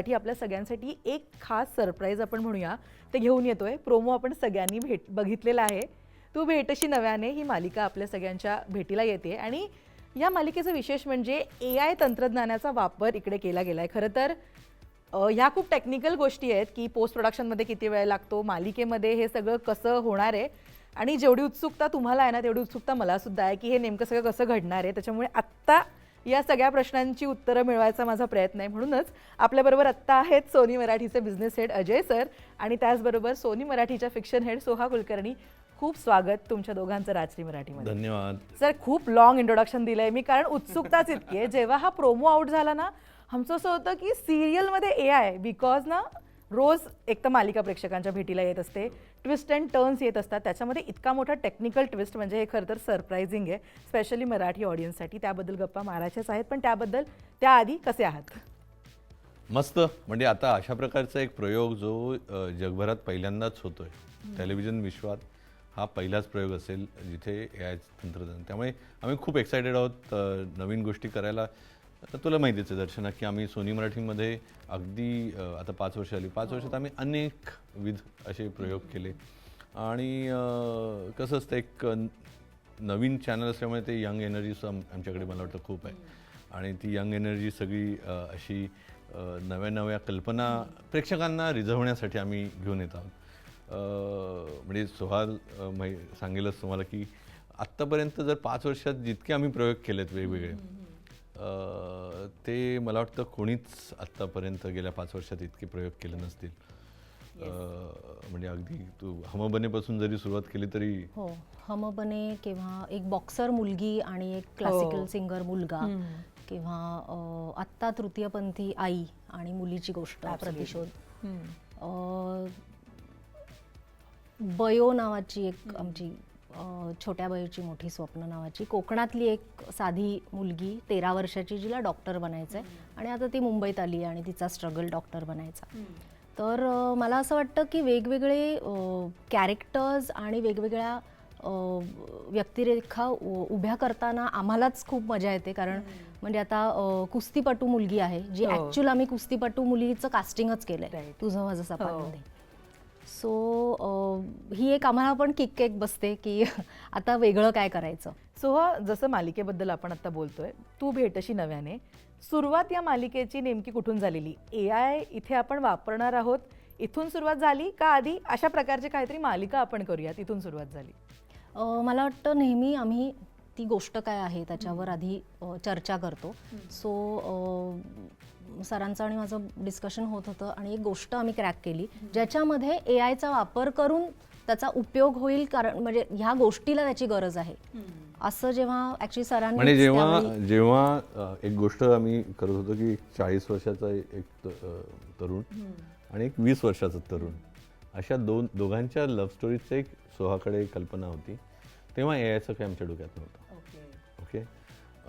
मराठी आपल्या सगळ्यांसाठी एक खास सरप्राईज आपण म्हणूया. ते घेऊन येतोय. प्रोमो आपण सगळ्यांनी भेट बघितलेला आहे. तू भेटशी नव्याने ही मालिका आपल्या सगळ्यांच्या भेटीला येते. आणि या मालिकेचं विशेष म्हणजे ए आय तंत्रज्ञानाचा वापर इकडे केला गेला आहे खरं तर ह्या खूप टेक्निकल गोष्टी आहेत की पोस्ट प्रोडक्शनमध्ये किती वेळ लागतो मालिकेमध्ये हे सगळं कसं होणार आहे. आणि जेवढी उत्सुकता तुम्हाला आहे ना तेवढी उत्सुकता मला सुद्धा आहे की हे नेमकं सगळं कसं घडणार आहे. त्याच्यामुळे आत्ता या सगळ्या प्रश्नांची उत्तरं मिळवायचा माझा प्रयत्न आहे. म्हणूनच आपल्याबरोबर आत्ता आहेत सोनी मराठीचे बिझनेस हेड अजय सर आणि त्याचबरोबर सोनी मराठीच्या फिक्शन हेड सोहा कुलकर्णी. खूप स्वागत तुमच्या दोघांचं राजश्री मराठीमध्ये. धन्यवाद. सर खूप लॉंग इंट्रोडक्शन दिलंय मी कारण उत्सुकताच इतकी आहे. जेव्हा हा प्रोमो आउट झाला ना आमचं असं होतं की सिरियलमध्ये ए आय बिकॉज ना रोज एक तर मालिका प्रेक्षकांच्या भेटीला येत असते ट्विस्ट अँड टर्न्स येत असतात. त्याच्यामध्ये इतका मोठा टेक्निकल ट्विस्ट म्हणजे हे खरं तर सरप्रायझिंग आहे स्पेशली मराठी ऑडियन्ससाठी त्याबद्दल गप्पा मारायच्याच आहेत पण त्याबद्दल त्याआधी कसे आहात? मस्त. म्हणजे आता अशा प्रकारचा एक प्रयोग जो जगभरात पहिल्यांदाच होतोय टेलिव्हिजन विश्वात हा पहिलाच प्रयोग असेल जिथे ए आय तंत्रज्ञान. त्यामुळे आम्ही खूप एक्सायटेड आहोत नवीन गोष्टी करायला. आता तुला माहितीच आहे दर्शना की आम्ही सोनी मराठीमध्ये अगदी अ, आता पाच वर्ष आली. पाच वर्षात आम्ही अनेक विध असे प्रयोग केले. आणि अ, कसं असतं एक अ, नवीन चॅनल असल्यामुळे ते यंग एनर्जी आमच्याकडे मला वाटतं खूप आहे. आणि ती यंग एनर्जी सगळी अ, अशी अ, नव्या नव्या कल्पना प्रेक्षकांना रिझवण्यासाठी आम्ही घेऊन येत आहोत. अ, म्हणजे सोहाल अ, मै सांगेलच तुम्हाला की आत्तापर्यंत जर पाच वर्षात जितके आम्ही प्रयोग केलेत वेगवेगळे ते मला वाटतं कोणीच आत्तापर्यंत गेल्या पाच वर्षात इतके प्रयोग केले नसतील. अ, म्हणजे अगदी तू हमबनेपासून जरी सुरुवात केली तरी हो हम बने किंवा एक बॉक्सर मुलगी आणि एक क्लासिकल हो. सिंगर मुलगा किंवा अ, आत्ता तृतीयपंथी आई आणि मुलीची गोष्ट. प्रतिशोध. अ, बयो नावाची एक आमची छोट्या बयोची मोठी स्वप्न नावाची कोकणातली एक साधी मुलगी तेरा वर्षाची जिला डॉक्टर बनायचं आहे आणि आता ती मुंबईत आली आहे आणि तिचा स्ट्रगल डॉक्टर बनायचा. तर मला असं वाटतं की वेगवेगळे कॅरेक्टर्स आणि वेगवेगळ्या व्यक्तिरेखा उ- उभ्या करताना आम्हालाच खूप मजा येते. कारण म्हणजे आता कुस्तीपटू मुलगी आहे जी हो. ॲक्च्युअल आम्ही कुस्तीपटू मुलीचं कास्टिंगच केलंय. Right. तुझं माझं हो. सपामध्ये सो ही एक आम्हाला पण किक एक बसते की आता वेगळं काय करायचं. सो हा जसं मालिकेबद्दल आपण आता बोलतोय तू भेटशी नव्याने. सुरुवात या मालिकेची नेमकी कुठून झालेली? ए आय इथे आपण वापरणार आहोत. इथून सुरुवात झाली का आधी? अशा प्रकारची काहीतरी मालिका आपण करूयात. इथून सुरुवात झाली. मला वाटतं नेहमी आम्ही ती गोष्ट काय आहे त्याच्यावर आधी चर्चा करतो. सो सरांचं आणि माझं डिस्कशन होत होतं आणि एक गोष्ट आम्ही क्रॅक केली ज्याच्यामध्ये ए आयचा वापर करून त्याचा उपयोग होईल कारण म्हणजे ह्या गोष्टीला त्याची गरज आहे. असं जेव्हा ऍक्च्युली सरांनी म्हणजे जेव्हा जेव्हा एक गोष्ट आम्ही करत होतो की चाळीस वर्षाचा एक तरुण आणि एक वीस वर्षाचा तरुण अशा दोन दोघांच्या लव्ह स्टोरीचं एक सोहाकडे कल्पना होती तेव्हा ए आयचं काही आमच्या डोक्यात नव्हतं. ओके?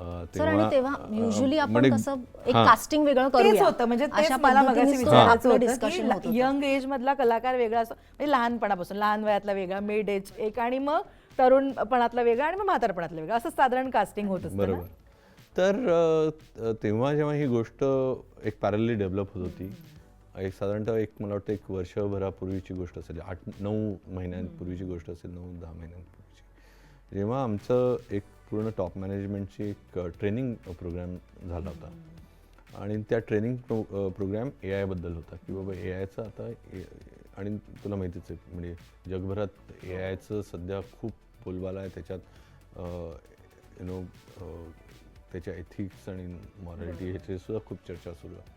सर आणि तेव्हा युजली आपण म्हणजे- कसं एक. कास्टिंग वेगळं तेच होतं म्हणजे तेच मला मगाशी विचारायचं होतं की. यंग एज मधला कलाकार वेगळा असतो म्हणजे लहानपणापासून लहान वयातला वेगळा मिड एज एक आणि मग तरुणपणातला वेगळा आणि मग म्हातारपणातला वेगळा असं साधारण कास्टिंग होत असतं? बरोबर तर तेव्हा जेव्हा ही गोष्ट एक पॅरली डेव्हलप होत होती एक साधारणतः एक मला वाटतं एक वर्षभरापूर्वीची गोष्ट असेल आठ नऊ महिन्यांपूर्वीची गोष्ट असेल नऊ दहा महिन्यांपूर्वीची जेव्हा आमचं एक पूर्ण टॉप मॅनेजमेंटची एक ट्रेनिंग प्रोग्राम झाला होता. आणि त्या ट्रेनिंग प्रो प्रोग्राम ए आयबद्दल होता. की बाबा ए आयचं आता ए- आणि तुला माहितीच आहे म्हणजे जगभरात ए आयचं सध्या खूप बोलबाला आहे. त्याच्यात यु नो त्याच्या एथिक्स आणि मॉरॅलिटी ह्याची सुद्धा खूप चर्चा सुरू आहे.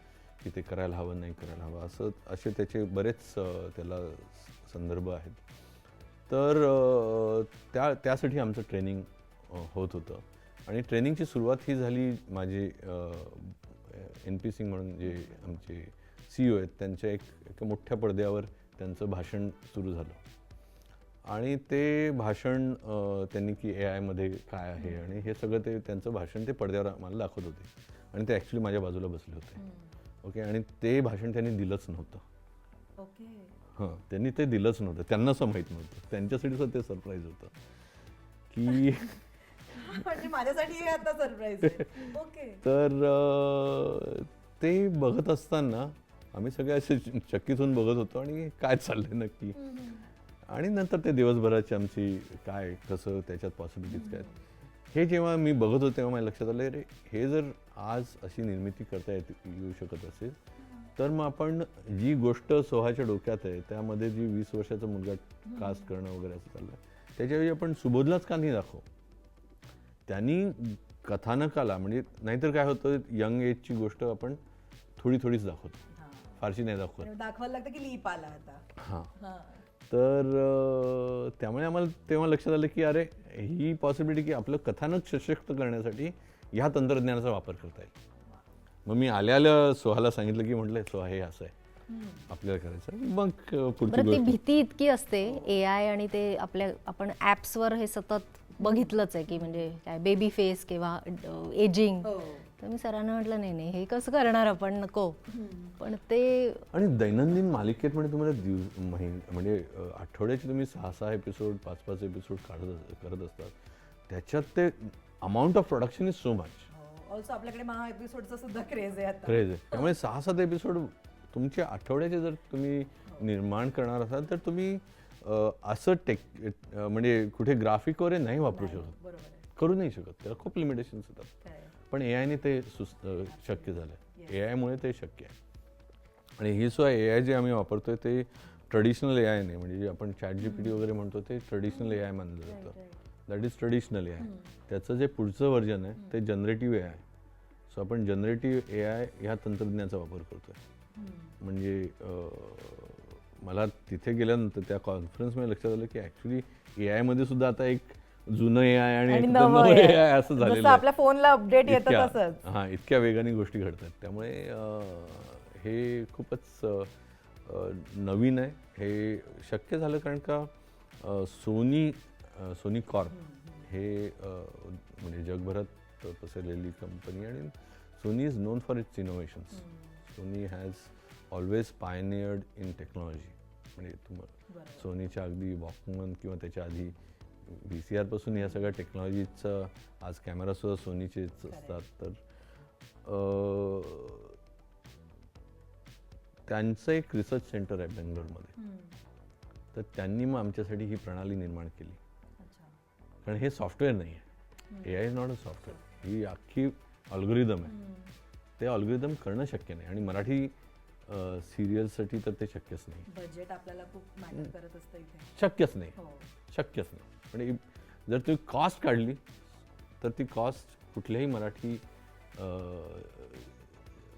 की ते करायला हवं नाही करायला हवं. असं असे त्याचे बरेच त्याला संदर्भ आहेत. तर त्या त्यासाठी आमचं ट्रेनिंग होत होतं. आणि ट्रेनिंगची सुरुवात ही झाली माझे एन पी सिंग म्हणून जे आमचे सी ओ आहेत त्यांच्या एक एका मोठ्या पडद्यावर त्यांचं भाषण सुरू झालं. आणि ते भाषण त्यांनी की ए आयमध्ये काय आहे आणि हे सगळं ते त्यांचं भाषण ते पडद्यावर आम्हाला दाखवत होते. आणि ते ॲक्च्युली माझ्या बाजूला बसले होते. ओके? आणि ते भाषण त्यांनी दिलंच नव्हतं. ओके. हां त्यांनी ते दिलंच नव्हतं. त्यांना असं माहीत नव्हतं. त्यांच्यासाठी सुद्धा ते सरप्राईज होतं. की म्हणजे माझ्यासाठी हे आता सरप्राईज ओके तर ते बघत असताना आम्ही सगळे असे चकित होऊन बघत होतो आणि काय चाललंय नक्की. आणि नंतर ते दिवसभराची आमची काय कसं त्याच्यात पॉसिबिलिटीज काय. हे जेव्हा मी बघत होतो तेव्हा माझ्या लक्षात आलं रे हे जर आज अशी निर्मिती करता येत येऊ शकत असेल तर मग आपण जी गोष्ट सोहाच्या डोक्यात आहे त्यामध्ये जी वीस वर्षाचा मुलगा कास्ट करणं वगैरे असं चाललंय त्याच्याऐवजी आपण सुबोधलाच का नाही दाखव? त्यांनी कथानकाला म्हणजे नाहीतर काय होतं यंग एजची गोष्ट आपण थोडी थोडीच दाखवतो. फारशी नाही दाखवत. दाखवायला लागतं की लीप आला आता. हां. तर त्यामुळे आम्हाला तेव्हा लक्षात आलं की अरे ही पॉसिबिलिटी की आपलं कथानक सशक्त करण्यासाठी ह्या तंत्रज्ञानाचा वापर करता येईल. मग मी आल्या आल्या सोहाला सांगितलं की म्हटलं सोहा हे असं आहे. आपल्याला करायचं मग पुढची गोष्ट. भीती इतकी असते ए आय आणि ते आपल्या आपण ॲप्सवर हे सतत बघितलंच आहे की म्हणजे काय बेबी फेस किंवा एजिंग तर मी सरांना म्हटलं नाही नाही हे कसं करणार आपण? नको. पण ते आणि दैनंदिन मालिकेत म्हणजे तुम्हाला दिव महिन म्हणजे आठवड्याचे तुम्ही सहा सहा एपिसोड पाच पाच एपिसोड काढत करत असतात. त्याच्यात ते amount of production is so much also आपल्याकडे महा एपिसोडचा सुद्धा क्रेज आहे आता. क्रेज आहे. त्यामुळे सहा सात एपिसोड तुमच्या आठवड्याचे जर तुम्ही निर्माण करणार असाल तर तुम्ही असं टेक म्हणजे कुठे ग्राफिक वगैरे नाही वापरू शकत. करू नाही शकत. त्याला खूप लिमिटेशन्स येतात. आहे. पण ए आयने ते सुस शक्य झालं ए आयमुळे ते शक्य आहे. आणि ही सुद्धा ए आय जे आम्ही वापरतोय ते ट्रेडिशनल ए आय नाही म्हणजे जे आपण चॅट जी पी टी वगैरे म्हणतो ते ट्रेडिशनल ए आय मानलं जातं. That is traditional A I त्याचं जे पुढचं व्हर्जन आहे ते जनरेटिव्ह ए आय सो आपण जनरेटिव्ह ए आय ह्या तंत्रज्ञानाचा वापर करतोय. म्हणजे मला तिथे गेल्यानंतर त्या कॉन्फरन्समध्ये लक्षात आलं की ॲक्च्युली ए आयमध्ये सुद्धा आता एक जुनं ए आय आणि आणि एक नवं नवं AI. ए आय असं झालेलं जसं आपल्या फोनला अपडेट येतं इतक्या- तसंच. हा इतक्या वेगाने गोष्टी घडतात. त्यामुळे अं, हे खूपच अं, अं, नवीन आहे. हे शक्य झालं कारण का अं, सोनी अं, सोनी कॉर्प हे अं, म्हणजे जगभरात पसरलेली कंपनी आणि Sony is known for its innovations Sony has always pioneered in technology म्हणजे तुम्हाला सोनीच्या अगदी वॉकमन किंवा त्याच्या आधी व्ही सी आरपासून या सगळ्या टेक्नॉलॉजीचं आज कॅमेरासुद्धा सोनीचेच असतात. तर त्यांचं एक रिसर्च सेंटर आहे बेंगलोरमध्ये. तर त्यांनी मग आमच्यासाठी ही प्रणाली निर्माण केली. कारण हे सॉफ्टवेअर नाही आहे. A I is not a software ही अख्खी अल्गोरिदम आहे. ते अल्गोरिदम करणं शक्य नाही. आणि मराठी सिरियलसाठी तर ते शक्यच नाही. बजेट आपल्याला खूप मॅटर करत असतं इथे. शक्यच नाही. हो. शक्यच नाही. आणि जर तुम्ही कॉस्ट काढली तर ती कॉस्ट कुठल्याही मराठी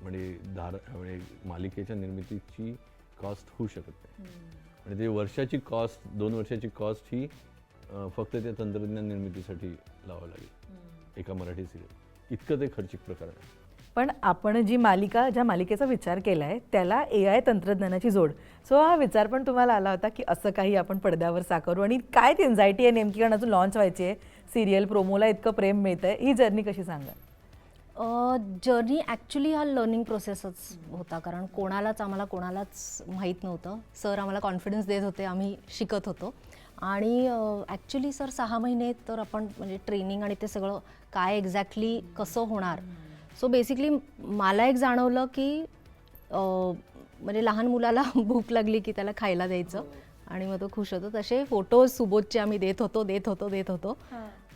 म्हणजे धार म्हणजे मालिकेच्या निर्मितीची कॉस्ट होऊ शकत नाही. आणि ते वर्षाची कॉस्ट दोन वर्षाची कॉस्ट ही फक्त त्या तंत्रज्ञान निर्मितीसाठी लावावं लागेल. एका मराठी सिरियल इतकं ते खर्चिक प्रकार आहे. पण आपण जी मालिका ज्या मालिकेचा विचार केला आहे त्याला ए आय तंत्रज्ञानाची जोड. सो हा विचार पण तुम्हाला आला होता की असं काही आपण पडद्यावर साकारू. आणि काय ती एन्झायटी आहे नेमकी? कारण अजून लॉन्च व्हायची आहे. सिरियल प्रोमोला इतकं प्रेम मिळतं ही जर्नी कशी सांगा जर्नी ॲक्च्युली हा लर्निंग प्रोसेसच होता. कारण कोणालाच आम्हाला कोणालाच माहीत नव्हतं. सर आम्हाला कॉन्फिडन्स देत होते. आम्ही शिकत होतो. आणि ॲक्च्युली सर सहा महिने तर आपण म्हणजे ट्रेनिंग आणि ते सगळं काय एक्झॅक्टली कसं होणार सो बेसिकली मला एक जाणवलं की म्हणजे लहान मुलाला भूक लागली की त्याला खायला द्यायचं. आणि मग तो खुश होतो. तसे फोटोज सुबोधचे आम्ही देत होतो देत होतो देत होतो.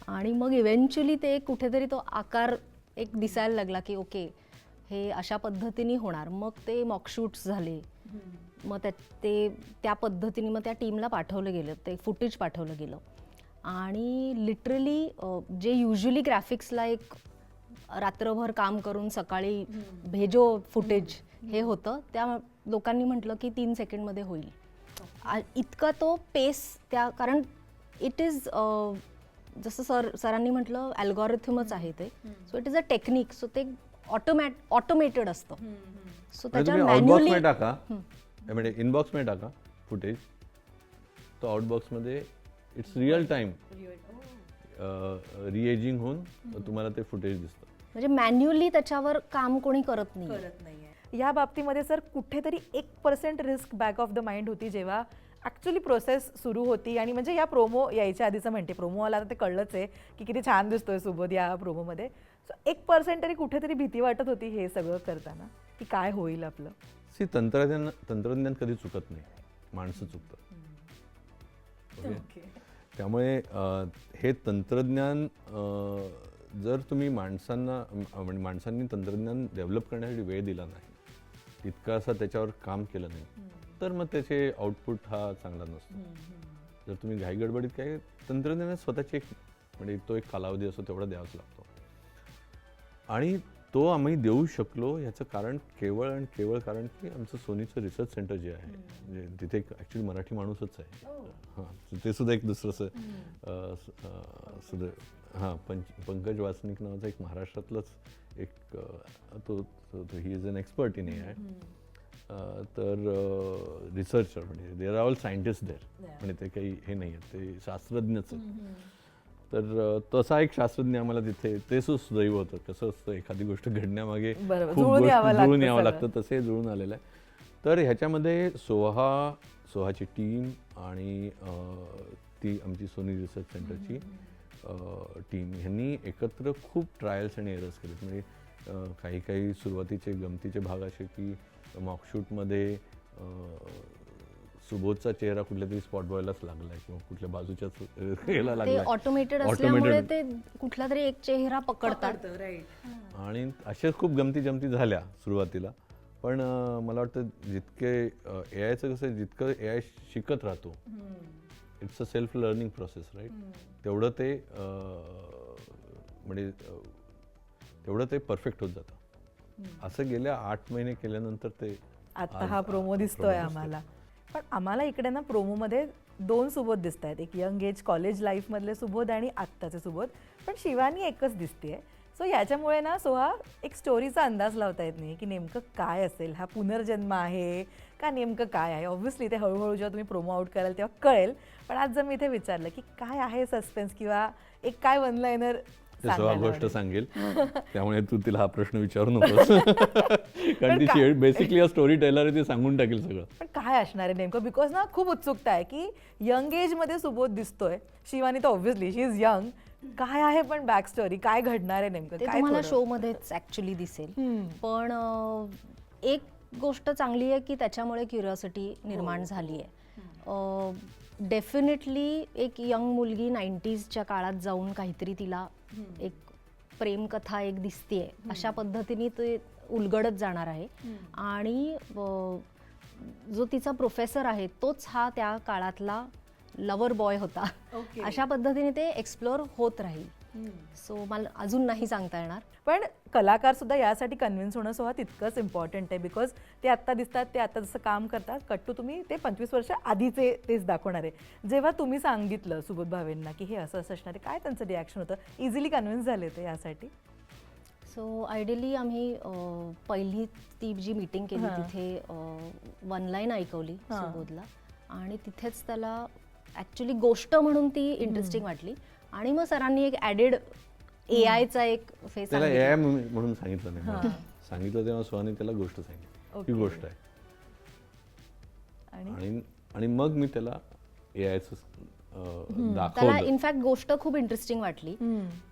आणि मग इव्हेंच्युअली ते कुठेतरी तो आकार एक दिसायला लागला की ओके हे अशा पद्धतीने होणार. मग ते मॉकशूट्स झाले. मग त्या ते त्या पद्धतीने मग त्या टीमला पाठवलं गेलं. ते फुटेज पाठवलं गेलं. आणि लिटरली जे युजली ग्राफिक्सला एक रात्रभर काम करून सकाळी भेजो फुटेज हे होतं. त्या लोकांनी म्हटलं की तीन सेकंडमध्ये होईल. इतका तो पेस त्या कारण इट इज जसं सर सरांनी म्हटलं अल्गॉरिथमच आहे ते. So it is a technique so ते ऑटोमॅट ऑटोमेटेड असतं. सो म्हणजे मॅन्युअली मध्ये टाका. म्हणजे इनबॉक्समध्ये टाका फुटेज तो आउटबॉक्समध्ये इट्स रिअल टाइम रिएजिंग होऊन तुम्हाला ते फुटेज दिसतं. म्हणजे मॅन्युअली त्याच्यावर काम कोणी करत नाही करत नाहीये. या बाबतीमध्ये सर कुठेतरी एक percent risk back of the mind होती जेव्हा ॲक्च्युली प्रोसेस सुरू होती. आणि म्हणजे या प्रोमो यायच्या आधीचं म्हणते प्रोमो आला तर ते कळलंच आहे की किती छान दिसतोय सुबोध या प्रोमोमध्ये सो एक पर्सेंट तरी कुठेतरी भीती वाटत होती हे सगळं करताना की काय होईल आपलं? सी तंत्रज्ञान तंत्रज्ञान कधी चुकत नाही. माणसं चुकतात. ओके त्यामुळे हे तंत्रज्ञान जर तुम्ही माणसांना म्हणजे माणसांनी तंत्रज्ञान डेव्हलप करण्यासाठी वेळ दिला नाही तितका असं त्याच्यावर काम केलं नाही तर मग त्याचे आउटपुट हा चांगला नसतो. जर तुम्ही घाई गडबडीत काय तंत्रज्ञानात स्वतःची एक म्हणजे तो एक कालावधी असतो तेवढा द्यावाच लागतो. आणि तो आम्ही देऊ शकलो याचं कारण केवळ आणि केवळ कारण की आमचं सोनीचं रिसर्च सेंटर जे आहे म्हणजे तिथे एक ॲक्च्युली मराठी माणूसच आहे. हां. ते सुद्धा एक दुसरं असं अं, स- अं, सुद्धा हां पंच पंकज वासनिक नावाचा एक महाराष्ट्रातलंच एक अं, तो he is an expert in A I तर रिसर्चर म्हणजे there are all scientists there म्हणजे ते काही हे नाही आहेत ते शास्त्रज्ञच आहेत. तर तसा एक शास्त्रज्ञ आम्हाला तिथे ते सुदैव होतं. कसं असतं एखादी गोष्ट घडण्यामागे जुळून यावं लागतं तसे जुळून आलेलं आहे. तर ह्याच्यामध्ये सोहा सोहाची टीम आणि ती आमची सोनी रिसर्च सेंटरची टीम ह्यांनी एकत्र खूप ट्रायल्स आणि एरर्स केलेत. म्हणजे काही काही सुरुवातीचे गमतीचे भाग असे की मॉकशूटमध्ये सुबोधचा चेहरा कुठल्या तरी स्पॉट बॉयलाच लागलाय किंवा कुठल्या बाजूच्याच याला ते लागलाय. ऑटोमेटेड. असल्यामुळे ते कुठला तरी एक चेहरा पकडतात. आणि अशाच खूप गमती जमती झाल्या सुरुवातीला. पण मला वाटतं जितके ए आयचं कसं जितकं ए आय शिकत राहतो it's a self learning process right तेवढं ते म्हणजे तेवढं ते परफेक्ट होत जातं. असं गेल्या आठ महिने केल्यानंतर ते आता हा प्रोमो दिसतोय. आम्हाला. पण आम्हाला इकडे ना प्रोमोमध्ये दोन सुबोध दिसत आहेत एक यंग एज कॉलेज लाईफमधले सुबोध आणि आत्ताचे सुबोध. पण शिवानी एकच दिसते सो याच्यामुळे ना सोहा एक स्टोरीचा अंदाज लावता येत नाही की नेमकं काय असेल हा पुनर्जन्म आहे का नेमकं काय आहे? ऑब्व्हियसली ते हळूहळू जेव्हा तुम्ही प्रोमो आउट कराल तेव्हा कळेल. पण आज जर मी इथे विचारलं की काय आहे सस्पेन्स किंवा एक काय वन सगळा गोष्ट सांगेल. त्यामुळे तू तिला हा प्रश्न विचारू नकोस. कारण ती काय? बेसिकली स्टोरी टेलर आहे ती सांगून टाकेल सगळं. पण काय असणार आहे नेमकं? बिकॉज ना खूप उत्सुकता आहे की यंग एजमध्ये सुबोध दिसतोय. शिवानी तर ऑब्व्हियसली शी इज यंग काय आहे पण बॅक स्टोरी काय घडणार आहे नेमकं? ते काय तुम्हाला थोडं? शो मध्येच ऍक्च्युली दिसेल. हम्म. पण अं, एक गोष्ट चांगली आहे की त्याच्यामुळे क्युरिओसिटी. निर्माण झाली आहे डेफिनेटली एक यंग मुलगी नाईन्टीजच्या काळात जाऊन काहीतरी तिला एक प्रेमकथा एक दिसतीये. अशा पद्धतीने ते उलगडत जाणार आहे. आणि अं, जो तिचा प्रोफेसर आहे तोच हा त्या काळातला लवर बॉय होता. Okay. अशा पद्धतीने ते एक्सप्लोअर होत राहील. सो मला अजून नाही सांगता येणार. पण कलाकार सुद्धा यासाठी कन्व्हिन्स होणं सोहा तितकंच इम्पॉर्टंट आहे बिकॉज ते आत्ता दिसतात ते आता जसं काम करतात. कट्टू तुम्ही ते पंचवीस वर्ष आधीचे तेच दाखवणार आहे. जेव्हा तुम्ही सांगितलं सुबोध भावेंना की हे असं असं असणार आहे काय त्यांचं रिॲक्शन होतं? इझिली कन्व्हिन्स झाले ते यासाठी. सो आयडियली आम्ही अं, पहिली ती जी मीटिंग केली हां. तिथे वन लाईन ऐकवली हां. सुबोधला. आणि तिथेच त्याला ऍक्च्युली गोष्ट म्हणून ती इंटरेस्टिंग वाटली. आणि मग सरांनी एक ऍडेड ए आयचा एक फेस त्याला ए आय म्हणून सांगितलं नाही. मला. सांगितलं तेव्हा सुहानी त्याला गोष्ट सांगितली. ही Okay. गोष्ट आहे. आणि? आणि आणि मग मी त्याला ए आयचं त्याला इनफॅक्ट गोष्ट खूप इंटरेस्टिंग वाटली.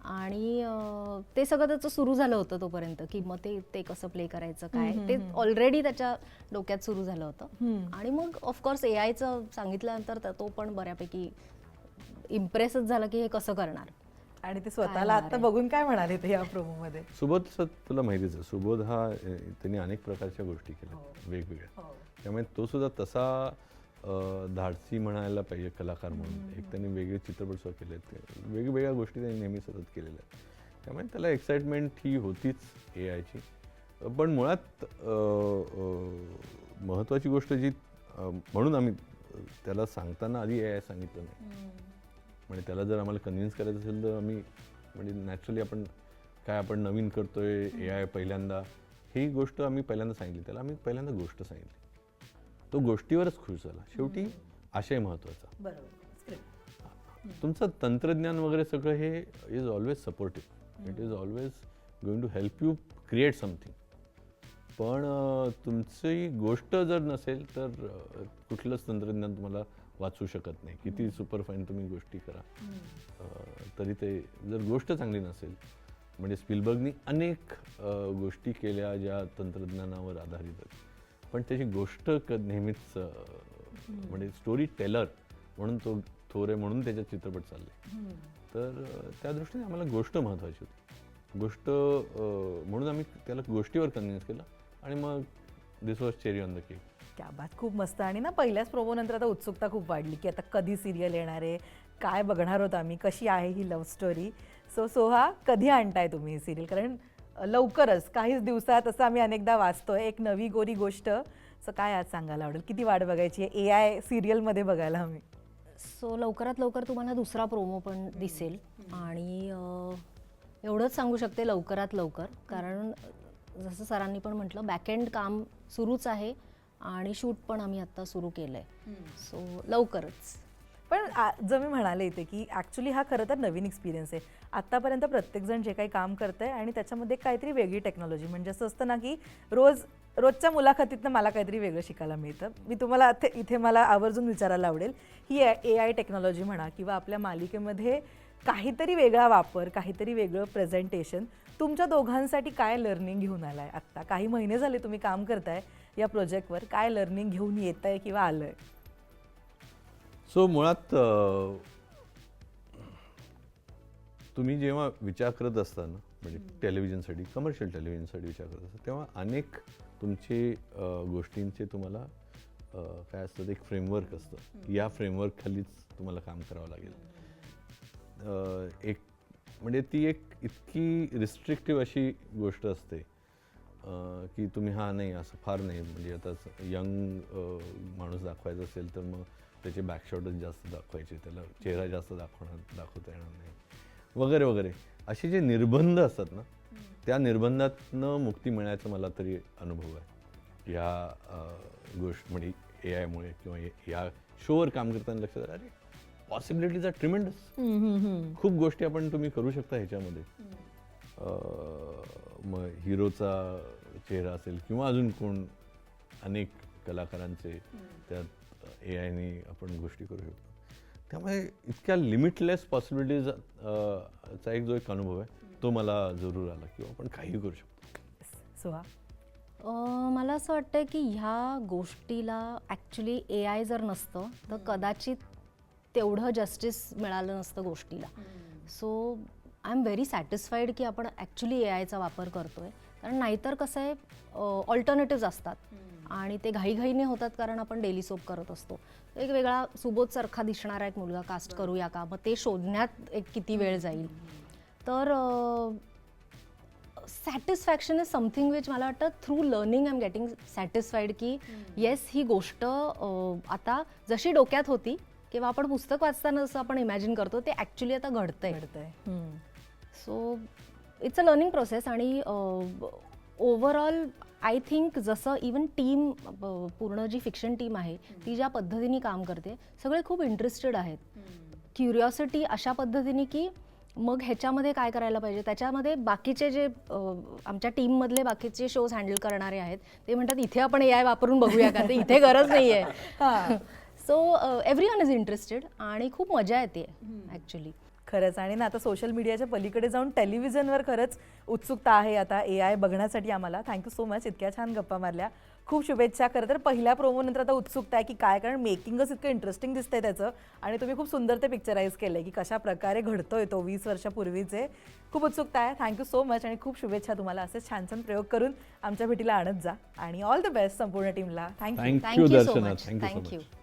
आणि ते सगळं त्याचं सुरू झालं होतं तोपर्यंत की मग ते ते कसं प्ले करायचं काय? ते ऑलरेडी त्याच्या डोक्यात सुरू झालं होतं. आणि मग ऑफकोर्स ए आयचं सांगितल्यानंतर तर तो पण बऱ्यापैकी इम्प्रेसच झाला की हे कसं करणार? आणि ते स्वतःला आता बघून काय म्हणाले ते या प्रोमो मध्ये सुबोधचं तुला माहितीच आहे सुबोध हा त्यांनी अनेक प्रकारच्या गोष्टी केल्या वेगवेगळ्या. त्यामुळे तो सुद्धा तसा धाडसी म्हणायला पाहिजे कलाकार म्हणून. एक त्यांनी वेगळे चित्रपट सुद्धा केले आहेत वेगवेगळ्या गोष्टी त्यांनी नेहमी सतत केलेल्या आहेत. त्यामुळे त्याला एक्साइटमेंट ही होतीच ए आयची पण मुळात महत्त्वाची गोष्ट जी म्हणून आम्ही त्याला सांगताना आधी ए आय सांगितलं नाही. म्हणजे त्याला जर आम्हाला कन्व्हिन्स करायचं असेल तर आम्ही म्हणजे नॅचरली आपण काय आपण नवीन करतोय ए आय पहिल्यांदा ही गोष्ट आम्ही पहिल्यांदा सांगितली. त्याला आम्ही पहिल्यांदा गोष्ट सांगितली. तो गोष्टीवरच खुश झाला. शेवटी आशय महत्त्वाचा. बरोबर. तुमचं तंत्रज्ञान वगैरे सगळं हे is always supportive it is always going to help you create something पण तुमची गोष्ट जर नसेल तर कुठलंच तंत्रज्ञान तुम्हाला वाचू शकत नाही. किती सुपर फाईन तुम्ही गोष्टी करा. तरी ते जर गोष्ट चांगली नसेल म्हणजे स्पिलबर्गनी अनेक गोष्टी केल्या ज्या तंत्रज्ञानावर आधारित आहेत. पण त्याची गोष्ट क नेहमीच म्हणजे स्टोरी टेलर म्हणून तो थोर म्हणून त्याच्यात चित्रपट चालले. तर त्या दृष्टीने आम्हाला गोष्ट महत्त्वाची होती. गोष्ट म्हणून आम्ही त्याला गोष्टीवर कन्व्हिन्स केलं आणि मग this was cherry on the cake क्या बात खूप मस्त. आणि ना पहिल्याच प्रोमो नंतर आता उत्सुकता खूप वाढली की आता कधी सिरियल येणार आहे? काय बघणार होत आम्ही? कशी आहे ही लव्ह स्टोरी सो सोहा कधी आणताय तुम्ही ही सिरियल कारण लवकरच काहीच दिवसात असं आम्ही अनेकदा वाचतोय एक नवी गोरी गोष्ट. सो काय आज सांगायला आवडेल? किती वाट बघायची आहे? ए आय सिरियलमध्ये बघायला आम्ही सो लवकरात लवकर तुम्हाला दुसरा प्रोमो पण दिसेल. आणि एवढंच सांगू शकते लवकरात लवकर. कारण जसं सरांनी पण म्हटलं बॅकएंड काम सुरूच आहे आणि शूट पण आम्ही आत्ता सुरू केलं आहे सो लवकरच. पण जर मी म्हणाले इथे की ॲक्च्युली हा खरं तर नवीन एक्सपिरियन्स आहे. आत्तापर्यंत प्रत्येकजण जे काही काम करतं आहे आणि त्याच्यामध्ये काहीतरी वेगळी टेक्नॉलॉजी म्हणजे असं असतं ना की रोज रोजच्या मुलाखतीतनं मला काहीतरी वेगळं शिकायला मिळतं. मी तुम्हाला इथे इथे मला आवर्जून विचारायला आवडेल ही ए आय टेक्नॉलॉजी म्हणा किंवा आपल्या मालिकेमध्ये काहीतरी वेगळा वापर काहीतरी वेगळं प्रेझेंटेशन तुमच्या दोघांसाठी काय लर्निंग घेऊन आलं आहे आत्ता? काही महिने झाले तुम्ही काम करताय या प्रोजेक्टवर काय लर्निंग घेऊन येत आहे किंवा आलं आहे सो मुळात तुम्ही जेव्हा विचार करत असता ना म्हणजे टेलिव्हिजनसाठी कमर्शियल टेलिव्हिजनसाठी विचार करत असता तेव्हा अनेक तुमचे गोष्टींचे तुम्हाला काय असतं एक फ्रेमवर्क असतं. या फ्रेमवर्क खालीच तुम्हाला काम करावं लागेल. एक म्हणजे ती एक इतकी रिस्ट्रिक्टिव्ह अशी गोष्ट असते की तुम्ही हा नाही असं फार नाही म्हणजे आता यंग माणूस दाखवायचा असेल तर मग त्याचे बॅकशॉटच जास्त दाखवायचे त्याला चेहरा जास्त दाखवणार दाखवता येणार नाही. वगैरे वगैरे. असे जे निर्बंध असतात ना त्या निर्बंधातनं मुक्ती मिळण्याचा मला तरी अनुभव आहे. या गोष्ट म्हणजे ए आयमुळे किंवा या- शोवर काम करताना लक्षात आलं अरे पॉसिबिलिटीज आर ट्रिमेंडस खूप गोष्टी आपण तुम्ही करू शकता ह्याच्यामध्ये. मग हिरोचा चेहरा असेल किंवा अजून कोण अनेक कलाकारांचे त्यात ए आयने आपण गोष्टी करू शकतो. त्यामुळे इतक्या लिमिटलेस पॉसिबिलिटीज चा एक जो एक अनुभव आहे तो मला जरूर आला किंवा आपण काहीही करू शकतो. सोहा? मला असं वाटतं की ह्या गोष्टीला ॲक्च्युली ए आय जर नसतं तर कदाचित तेवढं जस्टिस मिळालं नसतं गोष्टीला. So I am very satisfied की आपण ॲक्च्युली ए आयचा वापर करतोय. कारण नाहीतर कसं आहे ऑल्टरनेटिव्ज असतात. आणि ते घाईघाईने होतात कारण आपण डेली सोप करत असतो. एक वेगळा सुबोधसारखा दिसणारा एक मुलगा कास्ट करूया का? मग ते शोधण्यात एक किती वेळ जाईल? तर सॅटिस्फॅक्शन इज समथिंग विच मला वाटतं through learning I am getting satisfied की येस ही गोष्ट आता जशी डोक्यात होती किंवा आपण पुस्तक वाचताना जसं आपण इमॅजिन करतो ते ॲक्च्युली आता घडतंय. घडतंय. So it's a learning process आणि ओव्हरऑल आय थिंक जसं इवन टीम पूर्ण जी फिक्शन टीम आहे ती ज्या पद्धतीने काम करते सगळे खूप इंटरेस्टेड आहेत. क्युरिओसिटी अशा पद्धतीने की मग ह्याच्यामध्ये काय करायला पाहिजे? त्याच्यामध्ये बाकीचे जे आमच्या टीममधले बाकीचे शोज हँडल करणारे आहेत ते म्हणतात इथे आपण ए आय वापरून बघूया का? तर इथे गरज नाही आहे so everyone is interested आणि खूप मजा येते ॲक्च्युली खरंच. आणि ना आता सोशल मीडियाच्या पलीकडे जाऊन टेलिव्हिजनवर खरंच उत्सुकता आहे आता ए आय बघण्यासाठी आम्हाला. थँक्यू सो मच इतक्या छान गप्पा मारल्या. खूप शुभेच्छा. खरं तर पहिल्या प्रोमो नंतर आता उत्सुकता आहे की काय? कारण मेकिंगच इतकं इंटरेस्टिंग दिसतंय त्याचं. आणि तुम्ही खूप सुंदर ते पिक्चराईज केलंय की कशा प्रकारे घडतोय तो वीस वर्षापूर्वीचे. खूप उत्सुकता आहे. थँक्यू सो मच आणि खूप शुभेच्छा तुम्हाला. असे छान छान प्रयोग करून आमच्या भेटीला आणत जा. आणि ऑल द बेस्ट संपूर्ण टीमला thank you thank you. Thank you so much you.